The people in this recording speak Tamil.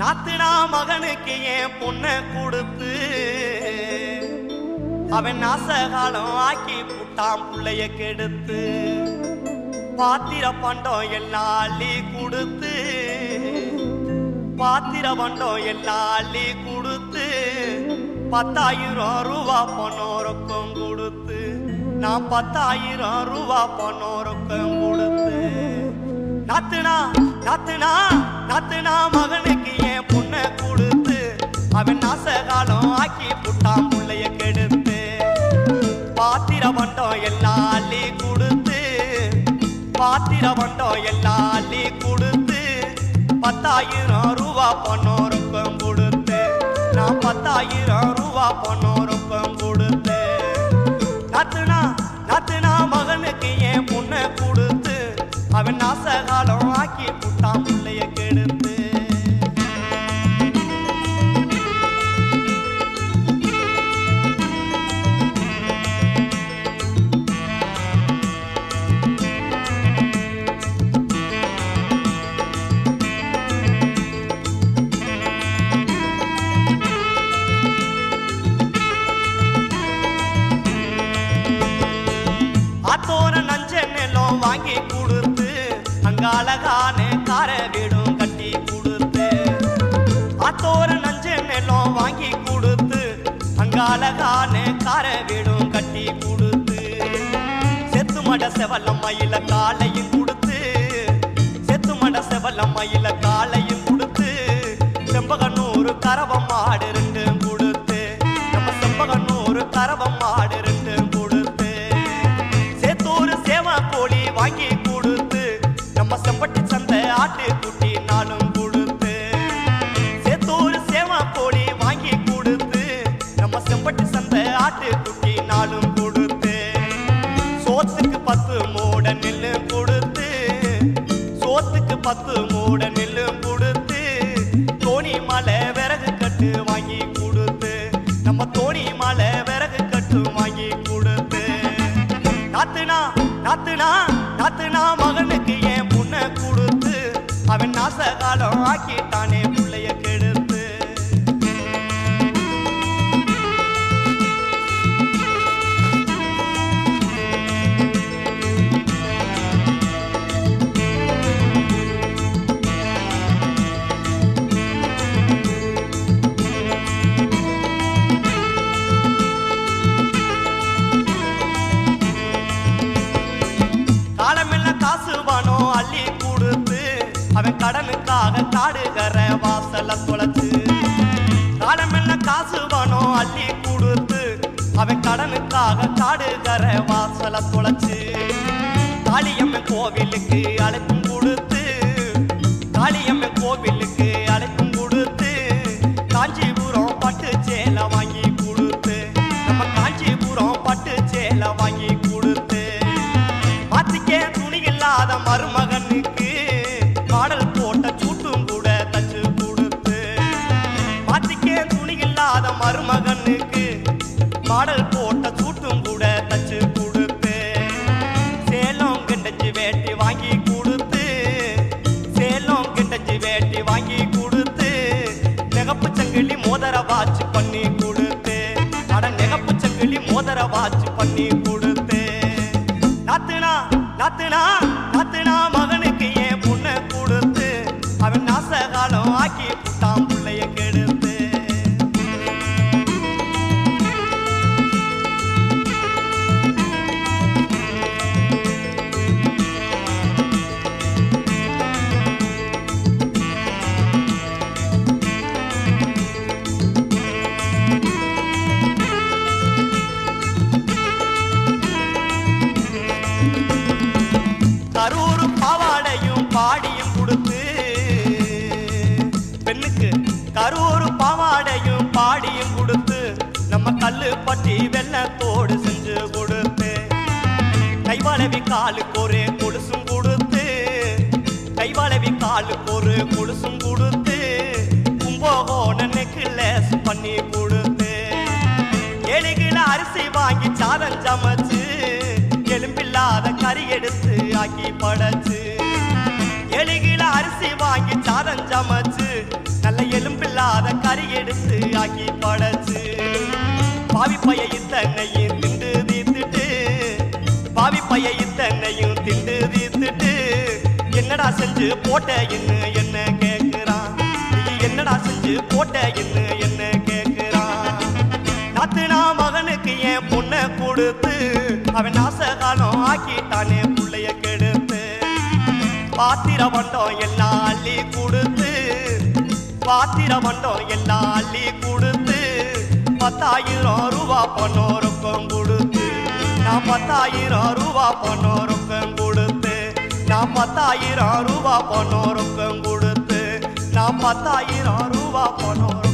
நாத்துனா மகனுக்கு என் பொண்ணை கொடுத்து அவன் நாசகாலம் ஆக்கி புட்டான் பிள்ளைய கெடுத்து பாத்திர பண்டம் எல்லாம் அள்ளி கொடுத்து பாத்திர பண்டம் எல்லாம் அள்ளி கொடுத்து பத்தாயிரம் ரூபா பணம் ரொக்கம் கொடுத்து நான் பத்தாயிரம் ரூபா பணம் ரொக்கம் கொடுத்து நாத்துனா நாத்துனா நாத்துனா மகனுக்கு என் பொண்ணை கொடுத்து அவன் நாசகாலம் ஆக்கி புட்டான் புள்ளைய கெடுத்து. பாத்திர பண்டம் எல்லாம் அள்ளி கொடுத்து பாத்திர பண்டம் எல்லாம் அள்ளி கொடுத்து பத்தாயிரம் ரூபா பணம் ரொக்கம் கொடுத்து நான் பத்தாயிரம் ரூபா பணம் ரொக்கம் கொடுத்து. நாத்துனா நாத்துனா மகனுக்கு என் பொண்ணை கொடுத்து அவன் நாசகாலம் வாங்கி கொடுத்து அங்க அழகான கார வீடும் கட்டி கொடுத்து அத்தோர நஞ்சு நிலம் வாங்கி கொடுத்து அங்க அழகான கார வீடும் கட்டி கொடுத்து செத்து மட செவல்லம் மயில காலையும் கொடுத்து செத்து மட செவல்லம் மயில காலையும் கொடுத்து செம்பகனூர் கரவம் மாடு ரெண்டும் கொடுத்து நம்ம செம்பகனூர் கரவம் மாடு பத்து மூட நெல்லு கொடுத்து தோணி மலை விறகு கட்டு வாங்கி கொடுத்து நம்ம தோணி மலை விறகு கட்டு வாங்கி கொடுத்து. நாத்துனா நாத்துனா நாத்துனா மகனுக்கு என் பொண்ணை கொடுத்து அவன் நாசகாலம் ஆக்கிட்டானே கடனுக்காக காடுகிற வாசல தொலைச்சு காலமெல்ல காசு பணம் அள்ளி கொடுத்து அவன் கடனுக்காக காடுகிற வாசல தொலைச்சு காளியம்மன் கோவிலுக்கு அழைப்பும் வாட்ச் பண்ணி கொடுத்து. அட நெகப்பு சங்கிலி மோதர வாட்ச் பண்ணி கொடுத்து. நாத்துனா நாத்துனா. கரூர் பாவாடையும் பாடியும் கொடுத்து பெண்ணுக்கு கரூர் பாவாடையும் பாடியும் கொடுத்து நம்ம கல்லு பட்டி வெள்ளத்தோடு செஞ்சு கொடுத்து கைவளவி காலுக்கு ஒரு கொலுசும் கொடுத்து கைவளவி காலுக்கு ஒரு கொலுசும் கொடுத்து கும்போகோன நெக்லஸ் பண்ணி கொடுத்து ஏழு கிலோ அரிசி வாங்கி சாதம் சமைச்சு ஆக்கி படைச்சு. ஏழு அரிசி வாங்கி சாதம் சமைச்சு நல்ல எலும்பில்லாத கறி எடுத்து ஆக்கி படைச்சு. பாவி பைய இத்தனையும் திண்டு தீர்த்துட்டு பாவி பைய இத்தனையும் திண்டு தீர்த்துட்டு என்னடா செஞ்சு போட்ட என்ன என்ன கேக்குறான்? என்னடா செஞ்சு போட்ட என்ன என்ன கேக்குறான்? நான் மகனுக்கு என் பொண்ணை கொடுத்து அவன் நாசகாலம் ஆக்கிட்டானே பாத்திர வண்டம் எல்லாம் அள்ளி கொடுத்து பாத்திர வண்டம் எல்லாம் அள்ளி கொடுத்து பத்தாயிரம் ரூபா பணம் ரொக்கம் கொடுத்து நான் பத்தாயிரம் ரூபா பணம் ரொக்கம் கொடுத்து நான் பத்தாயிரம் ரூபா பணம் ரொக்கம் கொடுத்து நான் பத்தாயிரம் ரூபா பணம்